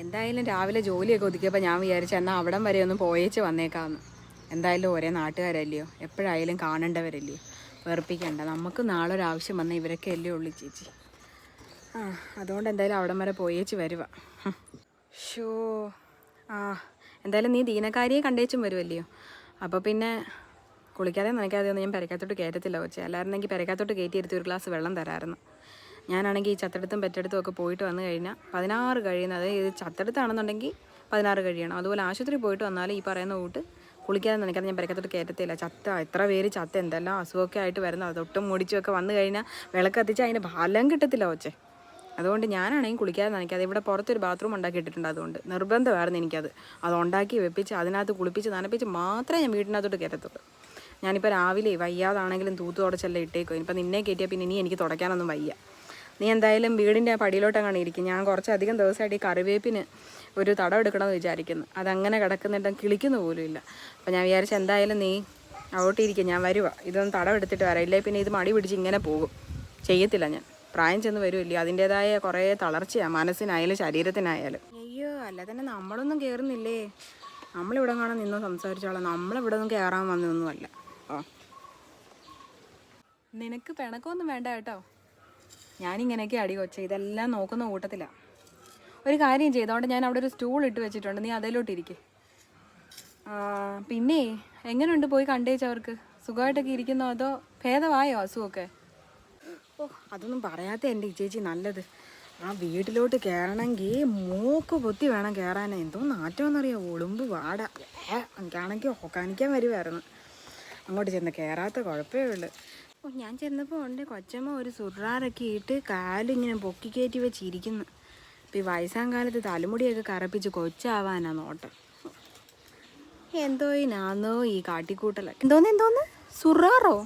എന്തായാലും രാവിലെ ജോലിയൊക്കെ ഒതുക്കിയപ്പോൾ ഞാൻ വിചാരിച്ചു എന്നാൽ അവിടം വരെ ഒന്ന് പോയേച്ച് വന്നേക്കാമെന്ന് എന്തായാലും ഒരേ നാട്ടുകാരല്ലയോ? എപ്പോഴായാലും കാണേണ്ടവരല്ലയോ? വെറുപ്പിക്കണ്ട. നമുക്ക് നാളെ ഒരു ആവശ്യം വന്നാൽ ഇവരൊക്കെ അല്ലേ ഉള്ളു ചേച്ചി. ആ അതുകൊണ്ട് എന്തായാലും അവിടം വരെ പോയേച്ച് വരുക ഷോ ആ എന്തായാലും നീ ദീനക്കാരിയെ കണ്ടേച്ചും വരുമല്ലയോ അപ്പോൾ പിന്നെ കുളിക്കാതെ നനയ്ക്കാതെ ഒന്നും ഞാൻ പെരക്കാത്തോട്ട് കയറ്റത്തില്ല കൊച്ചേ. അല്ലായിരുന്നെങ്കിൽ പെരക്കാത്തോട്ട് കയറ്റിയിരുത്തി ഒരു ഗ്ലാസ് വെള്ളം തരാമായിരുന്നു. ഞാനാണെങ്കിൽ ഈ ചത്തെടുത്തും പെറ്റെടുത്തും ഒക്കെ പോയിട്ട് വന്നു കഴിഞ്ഞാൽ പതിനാറ് കഴിയുന്നത് ഇത് ചത്തെടുത്താണെന്നുണ്ടെങ്കിൽ പതിനാറ് കഴിയണം. അതുപോലെ ആശുപത്രി പോയിട്ട് വന്നാൽ ഈ പറയുന്ന കൂട്ട് കുളിക്കാതെ നനയ്ക്കാതെ ഞാൻ പരക്കത്തോട്ട് കയറ്റത്തില്ല. ചത്ത എത്ര പേര് ചത്ത എന്തെല്ലാം അസുഖമൊക്കെ ആയിട്ട് വരുന്നത്. അതൊട്ടും മുടിച്ചുമൊക്കെ വന്നു കഴിഞ്ഞാൽ വിളക്ക് കത്തിച്ച് അതിന് ഫലം കിട്ടത്തില്ല ഒച്ചെ അതുകൊണ്ട് ഞാനാണെങ്കിൽ കുളിക്കാതെ നനയ്ക്കാതെ ഇവിടെ പുറത്തൊരു ബാത്റൂം ഉണ്ടാക്കി ഇട്ടിട്ടുണ്ട് അതുകൊണ്ട്. നിർബന്ധമായിരുന്നു എനിക്കത്. അത് ഉണ്ടാക്കി വെപ്പിച്ച് അതിനകത്ത് കുളിപ്പിച്ച് നനപ്പിച്ച് മാത്രമേ ഞാൻ വീട്ടിനകത്തോട്ട് കയറ്റത്തുള്ളൂ. ഞാനിപ്പോൾ രാവിലെ വയ്യാതാണെങ്കിലും തൂത്ത് തുടച്ചെല്ലാം ഇട്ടേക്കും ഇനിയിപ്പോൾ നിന്നെ കയറ്റിയാൽ പിന്നെ ഇനി എനിക്ക് തുടയ്ക്കാനൊന്നും വയ്യ. നീ എന്തായാലും വീടിന്റെ ആ പടിയിലോട്ടങ്ങനെ ഇരിക്കും. ഞാൻ കുറച്ചധികം ദിവസമായിട്ട് ഈ കറിവേപ്പിന് ഒരു തടം എടുക്കണമെന്ന് വിചാരിക്കുന്നു. അതങ്ങനെ കിടക്കുന്നിട്ടും കിളിക്കുന്നു പോലും ഇല്ല. അപ്പോൾ ഞാൻ വിചാരിച്ചു എന്തായാലും നീ അങ്ങോട്ടിരിക്കും ഞാൻ വരുക ഇതൊന്നും തടം എടുത്തിട്ട് വരാം. ഇല്ലേ പിന്നെ ഇത് മടി പിടിച്ച് ഇങ്ങനെ പോകും. ചെയ്യത്തില്ല ഞാൻ. പ്രായം ചെന്ന് വരുമില്ല അതിന്റെതായ കുറേ തളർച്ചയാണ് മനസ്സിനായാലും ശരീരത്തിനായാലും. അയ്യോ അല്ല തന്നെ നമ്മളൊന്നും കയറുന്നില്ലേ നമ്മളിവിടെ കാണാൻ നിന്നോ സംസാരിച്ചോളാം. നമ്മളിവിടെ ഒന്നും കയറാൻ വന്നതൊന്നുമല്ല ഓ. നിനക്ക് പിണക്കമൊന്നും വേണ്ട കേട്ടോ. ഞാനിങ്ങനെയൊക്കെ അടി കൊച്ച ഇതെല്ലാം നോക്കുന്ന കൂട്ടത്തിലാണ് ഒരു കാര്യം ചെയ്തോണ്ട് ഞാൻ അവിടെ ഒരു സ്റ്റൂൾ ഇട്ട് വെച്ചിട്ടുണ്ട് നീ അതേലോട്ടിരിക്കേ. പിന്നെ എങ്ങനെയുണ്ട് പോയി കണ്ടേച്ചവർക്ക് സുഖമായിട്ടൊക്കെ ഇരിക്കുന്നോ അതോ ഭേദമായോ അസുഖമൊക്കെ? ഓ അതൊന്നും പറയാത്ത എന്റെ ചേച്ചി നല്ലത്. ആ വീട്ടിലോട്ട് കയറണമെങ്കിൽ മൂക്ക് പൊത്തി വേണം കയറാൻ എന്തോ നാറ്റമെന്നറിയോ ഒളുമ്പ് വാട. എനിക്കാണെങ്കിൽ ഓക്കാനിക്കാൻ വരുമായിരുന്നു അങ്ങോട്ട് ചെന്ന് കയറാത്ത കുഴപ്പമേ ഉള്ളൂ. ഓ ഞാൻ ചെന്നപ്പോൾ ഉണ്ട്. കൊച്ചമ്മ ഒരു സുറാറൊക്കെ ഇട്ട് കാലിങ്ങനെ പൊക്കി കയറ്റി വെച്ചിരിക്കുന്നു. ഇപ്പം ഈ വയസ്സാം കാലത്ത് തലമുടിയൊക്കെ കറപ്പിച്ച് കൊച്ചാവാനാ നോട്ടം. എന്തോ ഈ നാന്നോ ഈ കാട്ടിക്കൂട്ടലൊക്കെ എന്തോന്ന് എന്തോന്ന്? സുറാറോ